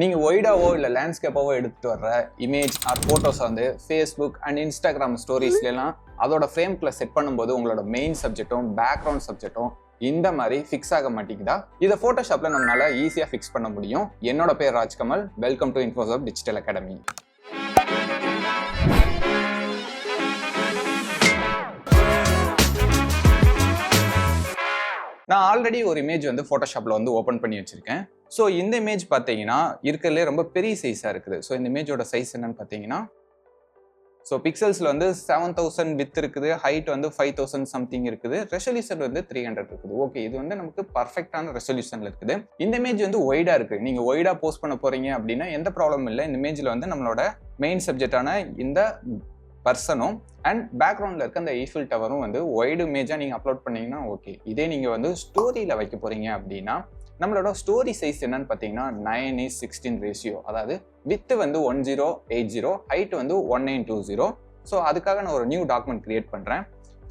நீங்கள் ஒய்டாவோ இல்லை லேண்ட்ஸ்கேப்பாவோ எடுத்துகிட்டு வர்ற இமேஜ் ஆர் ஃபோட்டோஸ் வந்து ஃபேஸ்புக் அண்ட் இன்ஸ்டாகிராம் ஸ்டோரிஸ்லாம் அதோட ஃப்ரேம்குள்ள செட் பண்ணும்போது உங்களோட மெயின் சப்ஜெக்ட்டும் பேக்ரவுண்ட் சப்ஜெக்ட்டும் இந்த மாதிரி ஃபிக்ஸ் ஆக மாட்டேங்குதா? இதை ஃபோட்டோஷாப்பில் நம்மளால ஈஸியாக ஃபிக்ஸ் பண்ண முடியும். என்னோட பேர் ராஜ்கமல். வெல்கம் டு இன்ஃபோசாப் டிஜிட்டல் அகாடமி நான் ஆல்ரெடி ஒரு இமேஜ் வந்து ஃபோட்டோஷாப்பில் வந்து ஓப்பன் பண்ணி வச்சுருக்கேன். ஸோ இந்த இமேஜ் பார்த்தீங்கன்னா இருக்கிறதுலே ரொம்ப பெரிய சைஸாக இருக்குது. ஸோ இந்த இமேஜோட சைஸ் என்னன்னு பார்த்தீங்கன்னா ஸோ பிக்சல்ஸில் வந்து செவன் தௌசண்ட் வித் இருக்குது ஹைட் வந்து ஃபைவ் தௌசண்ட் சம்திங் இருக்குது ரெசல்யூஷன் வந்து த்ரீ ஹண்ட்ரட் இருக்குது. ஓகே இது வந்து நமக்கு பர்ஃபெக்டான ரெசல்யூஷனில் இருக்குது. இந்த இமேஜ் வந்து ஒய்டாக இருக்குது நீங்கள் ஒய்டாக போஸ்ட் பண்ண போகிறீங்க அப்படின்னா எந்த ப்ராப்ளம் இல்லை. இந்த இமேஜில் வந்து நம்மளோட மெயின் சப்ஜெக்டான இந்த பர்சனும் அண்ட் பேக்ரவுண்டில் இருக்க அந்த ஈஃபில் டவரும் வந்து ஒய்டு இமேஜாக நீங்கள் அப்லோட் பண்ணீங்கன்னா ஓகே இதே நீங்கள் வந்து ஸ்டோரியில் வைக்க போகிறீங்க அப்படின்னா நம்மளோட ஸ்டோரி சைஸ் என்னன்னு பார்த்தீங்கன்னா நைன் இஸ் சிக்ஸ்டீன் ரேஷியோ அதாவது வித்து வந்து one zero eight zero height வந்து one nine two zero so அதுக்காக நான் ஒரு நியூ டாக்குமெண்ட் கிரியேட் பண்ணுறேன்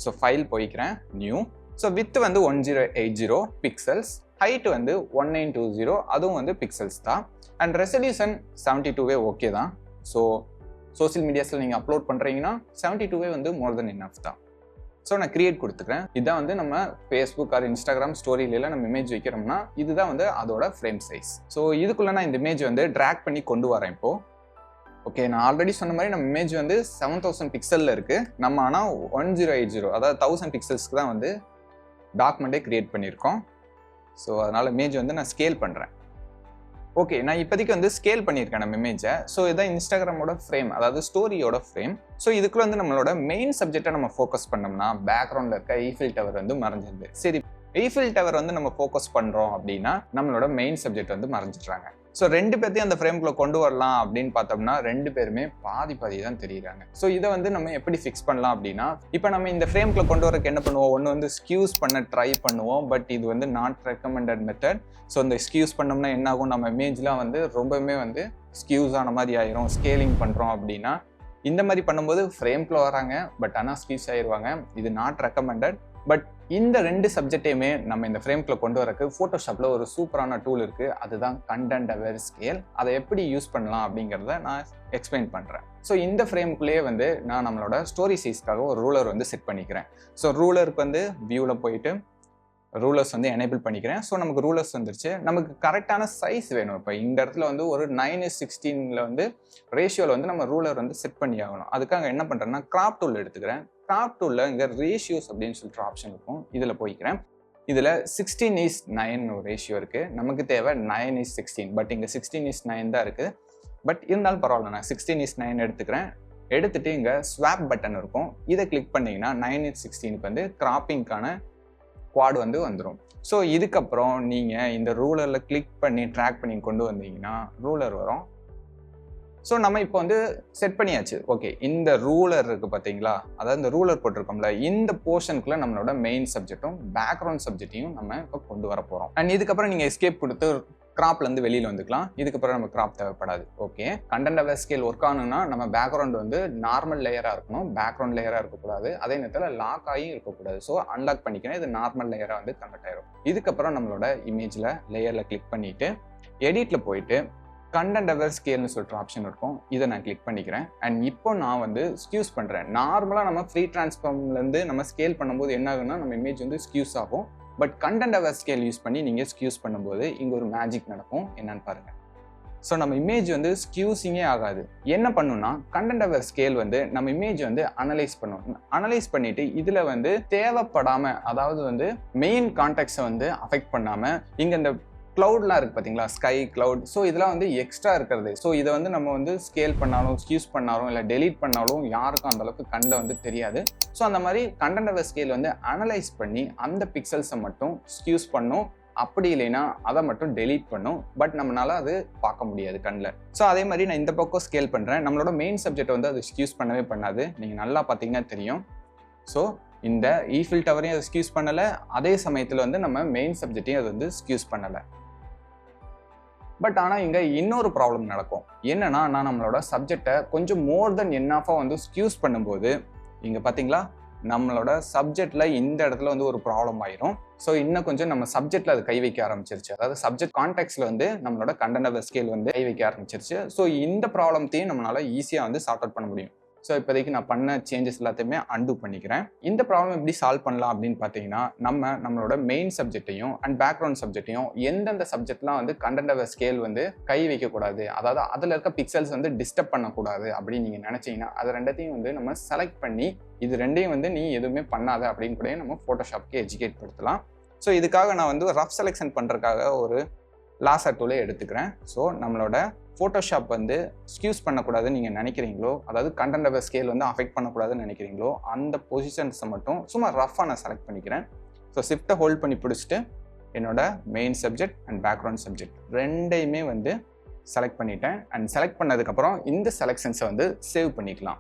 ஸோ ஃபைல் போய்க்கிறேன் நியூ ஸோ வித்து வந்து one zero eight zero pixels height வந்து ஒன் நைன் டூ ஜீரோ அதுவும் வந்து பிக்சல்ஸ் தான். அண்ட் ரெசல்யூஷன் செவன்ட்டி டூவே ஓகே தான். ஸோ சோசியல் மீடியாஸில் நீங்கள் அப்லோட் பண்ணுறீங்கன்னா செவன்ட்டி டூவே வந்து மோர் தென் இனஃப் தான். ஸோ நான் கிரியேட் கொடுத்துக்கிறேன் இதான் வந்து நம்ம ஃபேஸ்புக் ஆர் இன்ஸ்டாகிராம் ஸ்டோரியிலலாம் நம்ம இமேஜ் வைக்கிறோம்னா இதுதான் வந்து அதோட ஃப்ரேம் சைஸ் ஸோ இதுக்குள்ளே நான் இந்த இமேஜ் வந்து ட்ராக் பண்ணி கொண்டு வரேன் இப்போது ஓகே நான் ஆல்ரெடி சொன்ன மாதிரி நம்ம இமேஜ் வந்து செவன் தௌசண்ட் பிக்சலில் இருக்குது நம்ம ஆனால் ஒன் ஜீரோ எயிட் ஜீரோ அதாவது தௌசண்ட் பிக்சல்ஸ்க்கு தான் வந்து டாக்குமெண்ட்டே க்ரியேட் பண்ணியிருக்கோம். ஸோ அதனால் இமேஜ் வந்து நான் ஸ்கேல் பண்ணுறேன் ஓகே நான் இப்போதைக்கு வந்து ஸ்கேல் பண்ணியிருக்கேன் நம்ம இமேஜை ஸோ இதான் இன்ஸ்டாகிராமோட ஃப்ரேம் அதாவது ஸ்டோரியோட ஃப்ரேம் ஸோ இதுக்குள்ள வந்து நம்மளோட மெயின் சப்ஜெக்டை நம்ம ஃபோக்கஸ் பண்ணோம்னா பேக்ரவுண்டில் இருக்க ஈஃபில் டவர் வந்து மறைஞ்சிருது. சரி ஈஃபில் டவர் வந்து நம்ம ஃபோக்கஸ் பண்ணுறோம் அப்படின்னா நம்மளோட மெயின் சப்ஜெக்ட் வந்து மறைஞ்சிட்றாங்க. ஸோ ரெண்டு பேர்த்தையும் அந்த ஃப்ரேம்குள்ளே கொண்டு வரலாம் அப்படின்னு பார்த்தோம்னா ரெண்டு பேருமே பாதி பாதி தான் தெரியுறாங்க. ஸோ இதை வந்து நம்ம எப்படி ஃபிக்ஸ் பண்ணலாம் அப்படின்னா இப்போ நம்ம இந்த ஃப்ரேம்குள்ளே கொண்டு வரக்கு என்ன பண்ணுவோம்? ஒன்று வந்து ஸ்கியூஸ் பண்ண ட்ரை பண்ணுவோம். பட் இது வந்து நாட் ரெக்கமெண்டட் மெத்தட் ஸோ இந்த ஸ்கியூஸ் பண்ணோம்னா என்ன ஆகும்? நம்ம இமேஜ்லாம் வந்து ரொம்பவுமே வந்து ஸ்கியூஸ் ஆன மாதிரி ஆயிரும். ஸ்கேலிங் பண்ணுறோம் அப்படின்னா இந்த மாதிரி பண்ணும்போது ஃப்ரேம்குள்ளே வராங்க. பட் ஆனால் ஸ்கியூஸ் ஆயிடுவாங்க இது நாட் ரெக்கமெண்டட் பட் இந்த ரெண்டு சப்ஜெக்டையுமே நம்ம இந்த ஃப்ரேம்குள்ள கொண்டு வரக்கு ஃபோட்டோஷாப்பில் ஒரு சூப்பரான டூல் இருக்குது அதுதான் கண்டென்ட் அவேர் ஸ்கேல் அதை எப்படி யூஸ் பண்ணலாம் அப்படிங்கிறத நான் எக்ஸ்பிளைன் பண்ணுறேன் ஸோ இந்த ஃப்ரேம்குள்ளேயே வந்து நான் நம்மளோட ஸ்டோரி சைஸ்க்காக ஒரு ரூலர் வந்து செட் பண்ணிக்கிறேன். ஸோ ரூலருக்கு வந்து வியூவில் போயிட்டு ரூலர்ஸ் வந்து எனேபிள் பண்ணிக்கிறேன். ஸோ நமக்கு ரூலர்ஸ் வந்துருச்சு. நமக்கு கரெக்டான சைஸ் வேணும். இப்போ இந்த இடத்துல வந்து ஒரு நைன் சிக்ஸ்டீனில் வந்து ரேஷியோவில் வந்து நம்ம ரூலர் வந்து செட் பண்ணி ஆகணும். அதுக்காக என்ன பண்ணுறேன்னா கிராப் டூல் எடுத்துக்கிறேன். கிராப் டூலில் இங்கே ரேஷியோஸ் அப்படின்னு சொல்லிட்டு ஆப்ஷன் இருக்கும். இதில் போய்க்கிறேன். இதில் சிக்ஸ்டீன் இஸ் நைன் ஒரு ரேஷியோ இருக்குது நமக்கு தேவை நைன் இஸ் சிக்ஸ்டீன் பட் இங்கே சிக்ஸ்டீன் இஸ் நைன் தான் இருக்குது பட் இருந்தாலும் பரவாயில்ல நான் சிக்ஸ்டீன் இஸ் நைன் எடுத்துக்கிறேன். எடுத்துகிட்டு இங்கே ஸ்வாப் பட்டன் இருக்கும். இதை கிளிக் பண்ணிங்கன்னா நைன் இஸ் சிக்ஸ்டீனுக்கு வந்து கிராப்பிங்க்கான குவாட் வந்து வந்துடும் ஸோ இதுக்கப்புறம் நீங்கள் இந்த ரூலரில் கிளிக் பண்ணி ட்ராக் பண்ணி கொண்டு வந்தீங்கன்னா ரூலர் வரும். ஸோ நம்ம இப்போ வந்து செட் பண்ணியாச்சு. ஓகே இந்த ரூலர் இருக்குது பார்த்தீங்களா? அதாவது இந்த ரூலர் போட்டிருக்கோம்ல இந்த போர்ஷனுக்குள்ள நம்மளோட மெயின் சப்ஜெக்ட்டும் பேக்ரவுண்ட் சப்ஜெக்டையும் நம்ம இப்போ கொண்டு வர போகிறோம் அண்ட் இதுக்கப்புறம் நீங்கள் எஸ்கேப் கொடுத்து கிராப்லேருந்து வெளியில் வந்துக்கலாம். இதுக்கப்புறம் நம்ம கிராப் தேவைப்படாது. Okay content aware scale work ஆகணும்னா நம்ம பேக்ரவுண்ட் வந்து நார்மல் லேயராக இருக்கணும். பேக்ரவுண்ட் லேயராக இருக்கக்கூடாது. அதே நேரத்தில் லாக் ஆகியும் இருக்கக்கூடாது. ஸோ அன்லாக் பண்ணிக்கணும். இது நார்மல் லேயராக வந்து கன்வெர்ட் ஆயிரும். இதுக்கப்புறம் நம்மளோட இமேஜில் லேயரில் கிளிக் பண்ணிவிட்டு எடிட்டில் போயிட்டு கண்டென்ட் அவர் ஸ்கேல்னு சொல்கிற ஆப்ஷன் இருக்கும். இதை நான் கிளிக் பண்ணிக்கிறேன். அண்ட் இப்போ நான் வந்து ஸ்கியூஸ் பண்ணுறேன் நார்மலாக நம்ம ஃப்ரீ டிரான்ஸ்ஃபார்ம்லேருந்து நம்ம ஸ்கேல் பண்ணும்போது என்ன ஆகுன்னா நம்ம இமேஜ் வந்து ஸ்கியூஸ் ஆகும். But content aware scale use பண்ணி நீங்கள் ஸ்கியூஸ் பண்ணும்போது இங்கே ஒரு மேஜிக் நடக்கும். என்னன்னு பாருங்கள் ஸோ நம்ம இமேஜ் வந்து ஸ்கியூசிங்கே ஆகாது. என்ன பண்ணுன்னா கண்டென்ட் அவர் ஸ்கேல் வந்து நம்ம இமேஜ் வந்து அனலைஸ் பண்ணும். அனலைஸ் பண்ணிட்டு இதில் வந்து தேவைப்படாமல் அதாவது வந்து மெயின் கான்டாக்ட்ஸை வந்து அஃபெக்ட் பண்ணாமல் இங்கே இந்த க்ளவுட்லாம் இருக்குது பார்த்தீங்களா ஸ்கை க்ளவுட் ஸோ இதெல்லாம் வந்து எக்ஸ்ட்ரா இருக்கிறது. ஸோ இதை வந்து நம்ம வந்து ஸ்கேல் பண்ணாலும் ஸ்கியூஸ் பண்ணாலும் இல்லை டெலீட் பண்ணாலும் யாருக்கும் அந்தளவுக்கு கண்ணில் வந்து தெரியாது. ஸோ அந்த மாதிரி கண்டென்ட் ஸ்கேல் வந்து அனலைஸ் பண்ணி அந்த பிக்சல்ஸை மட்டும் ஸ்கியூஸ் பண்ணும். அப்படி இல்லைன்னா அதை மட்டும் டெலீட் பண்ணும். பட் நம்மளால அது பார்க்க முடியாது கண்ணில். ஸோ அதே மாதிரி நான் இந்த பக்கம் ஸ்கேல் பண்ணுறேன் நம்மளோட மெயின் சப்ஜெக்ட் வந்து அது ஸ்கியூஸ் பண்ணவே பண்ணாது. நீங்கள் நல்லா பார்த்தீங்கன்னா தெரியும். ஸோ இந்த ஈஃபில் டவரையும் அது ஸ்கியூஸ் பண்ணலை. அதே சமயத்தில் வந்து நம்ம மெயின் சப்ஜெக்டையும் அது வந்து ஸ்கியூஸ் பண்ணலை. பட் ஆனால் இங்கே இன்னொரு ப்ராப்ளம் நடக்கும். என்னன்னா நான் நம்மளோட சப்ஜெக்டை கொஞ்சம் மோர் தென் என்னாஃபாக வந்து ஸ்கியூஸ் பண்ணும்போது இங்கே பார்த்தீங்களா நம்மளோட சப்ஜெக்டில் இந்த இடத்துல வந்து ஒரு ப்ராப்ளம் ஆயிரும். ஸோ இன்னும் கொஞ்சம் நம்ம சப்ஜெக்டில் அது கை வைக்க ஆரம்பிச்சிருச்சு. அதாவது சப்ஜெக்ட் கான்டெக்ட்ல வந்து நம்மளோட கண்டன ஸ்கேல் வந்து கை வைக்க ஆரம்பிச்சிருச்சு. ஸோ இந்த ப்ராப்ளத்தையும் நம்மளால ஈஸியாக வந்து சார்ட் அவுட் பண்ண முடியும். ஸோ இப்போதைக்கு நான் பண்ண சேஞ்சஸ் எல்லாத்தையுமே அன்டூ பண்ணிக்கிறேன். இந்த ப்ராப்ளம் எப்படி சால்வ் பண்ணலாம் அப்படின்னு பார்த்தீங்கன்னா நம்ம நம்மளோட மெயின் சப்ஜெக்ட்டையும் அண்ட் பேக்ரவுண்ட் சப்ஜெக்ட்டையும் எந்தெந்த சப்ஜெக்ட்லாம் வந்து கண்டென்ட் ஸ்கேல் வந்து கை வைக்கக்கூடாது. அதாவது அதில் இருக்க பிக்சல்ஸ் வந்து டிஸ்டர்ப் பண்ணக்கூடாது அப்படின்னு நீங்கள் நினச்சிங்கன்னா அது ரெண்டத்தையும் வந்து நம்ம செலக்ட் பண்ணி இது ரெண்டையும் வந்து நீ எதுவுமே பண்ணாத அப்படின்னு கூட நம்ம ஃபோட்டோஷாப்க்கு எஜுகேட் படுத்தலாம். ஸோ இதுக்காக நான் வந்து ரஃப் செலெக்ஷன் பண்ணுறதுக்காக ஒரு லாசர் டூலே எடுத்துக்கிறேன். ஸோ நம்மளோட ஃபோட்டோஷாப் வந்து ஸ்கியூஸ் பண்ணக்கூடாதுன்னு நீங்கள் நினைக்கிறீங்களோ அதாவது கண்டென்ட் ஸ்கேல் வந்து அஃபெக்ட் பண்ணக்கூடாதுன்னு நினைக்கிறீங்களோ அந்த பொசிஷன்ஸை மட்டும் சும்மா ரஃபாக நான் செலக்ட் பண்ணிக்கிறேன். ஸோ ஷிஃப்ட்டை ஹோல்ட் பண்ணி பிடிச்சிட்டு என்னோட main subject and background subject ரெண்டையுமே வந்து செலக்ட் பண்ணிட்டேன். அண்ட் செலக்ட் பண்ணதுக்கப்புறம் இந்த செலெக்ஷன்ஸை வந்து சேவ் பண்ணிக்கலாம்.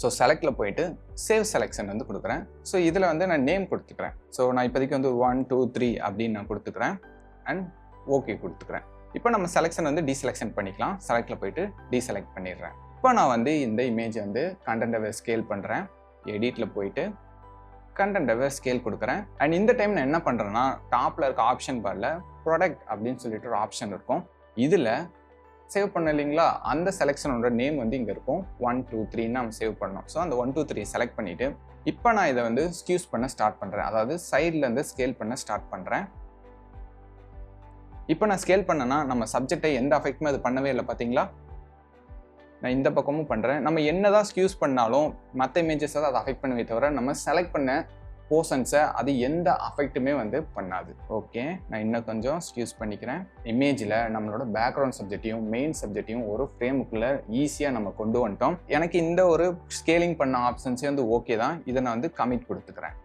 ஸோ செலக்டில் போயிட்டு சேவ் செலெக்ஷன் வந்து கொடுக்குறேன். ஸோ இதில் வந்து நான் நேம் கொடுத்துக்கிறேன். ஸோ நான் இப்போதைக்கு வந்து ஒன் டூ த்ரீ அப்படின்னு நான் கொடுத்துக்கிறேன். அண்ட் ஓகே கொடுத்துக்கிறேன். இப்போ நம்ம செலெக்ஷன் வந்து டிசெலெக்ஷன் பண்ணிக்கலாம். செலக்டில் போயிட்டு டீசெலக்ட் பண்ணிடுறேன். இப்போ நான் வந்து இந்த இமேஜ் வந்து கண்டென்ட்டை ஸ்கேல் பண்ணுறேன் எடிட்டில் போயிட்டு கண்டென்ட்டை ஸ்கேல் கொடுக்குறேன். அண்ட் இந்த டைம் நான் என்ன பண்ணுறேன்னா டாப்பில் இருக்க ஆப்ஷன் பாரில் ப்ராடக்ட் அப்படின்னு சொல்லிட்டு ஒரு ஆப்ஷன் இருக்கும். இதில் சேவ் பண்ண இல்லைங்களா? அந்த செலெக்ஷனோட நேம் வந்து இங்கே இருக்கும். ஒன் டூ த்ரீன்னு நம்ம சேவ் பண்ணோம். ஸோ அந்த ஒன் டூ த்ரீ செலக்ட் பண்ணிவிட்டு இப்போ நான் இதை வந்து ஸ்கியூஸ் பண்ண ஸ்டார்ட் பண்ணுறேன் அதாவது சைட்லேருந்து ஸ்கேல் பண்ண ஸ்டார்ட் பண்ணுறேன் இப்போ நான் ஸ்கேல் பண்ணேன்னா நம்ம சப்ஜெக்டை எந்த அஃபெக்ட்டுமே அது பண்ணவே இல்லை பார்த்தீங்களா? நான் இந்த பக்கமும் பண்ணுறேன் நம்ம என்னதான் ஸ்கியூஸ் பண்ணாலும் மற்ற இமேஜஸ் அதை அஃபெக்ட் பண்ணவே தவிர நம்ம செலக்ட் பண்ண போர்ஷன்ஸை அது எந்த அஃபெக்ட்டுமே வந்து பண்ணாது. ஓகே நான் இன்னும் கொஞ்சம் ஸ்கியூஸ் பண்ணிக்கிறேன். இமேஜில் நம்மளோட பேக்ரவுண்ட் சப்ஜெக்டையும் மெயின் சப்ஜெக்டையும் ஒரு ஃப்ரேமுக்குள்ளே ஈஸியாக நம்ம கொண்டு வந்துட்டோம். எனக்கு இந்த ஒரு ஸ்கேலிங் பண்ண ஆப்ஷன்ஸே வந்து ஓகே தான். இதை நான் வந்து கமிட் கொடுத்துக்கிறேன்.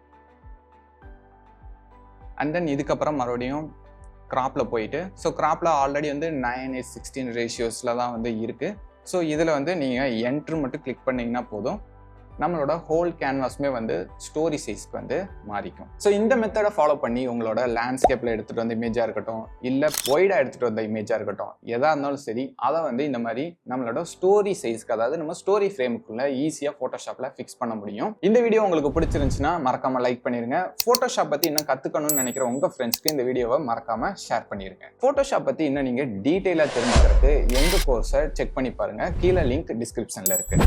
அண்ட் தென் இதுக்கப்புறம் மறுபடியும் கிராப்பில் போயிட்டு ஸோ கிராப்பில் ஆல்ரெடி வந்து நைன் எயிட் சிக்ஸ்டீன் ரேஷியோஸில் தான் வந்து இருக்குது ஸோ இதில் வந்து நீங்கள் என்ட்ரு மட்டும் கிளிக் பண்ணிங்கன்னா போதும். நம்மளோட ஹோல் கேன்வாஸுமே வந்து ஸ்டோரி சைஸ்க்கு வந்து மாறிக்கும். ஸோ இந்த மெத்தடை ஃபாலோ பண்ணி உங்களோட லேண்ட்ஸ்கேப்பில் எடுத்துகிட்டு வந்த இமேஜாக இருக்கட்டும் இல்லை ஒய்டாக எடுத்துகிட்டு வந்த இமேஜாக இருக்கட்டும் எதாக இருந்தாலும் சரி அதை வந்து இந்த மாதிரி நம்மளோட ஸ்டோரி சைஸ்க்கு அதாவது நம்ம ஸ்டோரி ஃப்ரேமுக்குள்ளே ஈஸியாக ஃபோட்டோஷாப்பில் ஃபிக்ஸ் பண்ண முடியும். இந்த வீடியோ உங்களுக்கு பிடிச்சிருந்துச்சுன்னா மறக்காமல் லைக் பண்ணிடுங்க ஃபோட்டோஷாப் பற்றி இன்னும் கற்றுக்கணும்னு நினைக்கிற உங்கள் ஃப்ரெண்ட்ஸ்க்கு இந்த வீடியோவை மறக்காமல் ஷேர் பண்ணிருங்க. ஃபோட்டோஷாப் பற்றி இன்னும் நீங்கள் டீட்டெயிலாக தெரிஞ்சுக்கிறதுக்கு எங்கள் கோர்ஸை செக் பண்ணி பாருங்கள் கீழே லிங்க் டிஸ்கிரிப்ஷனில் இருக்குது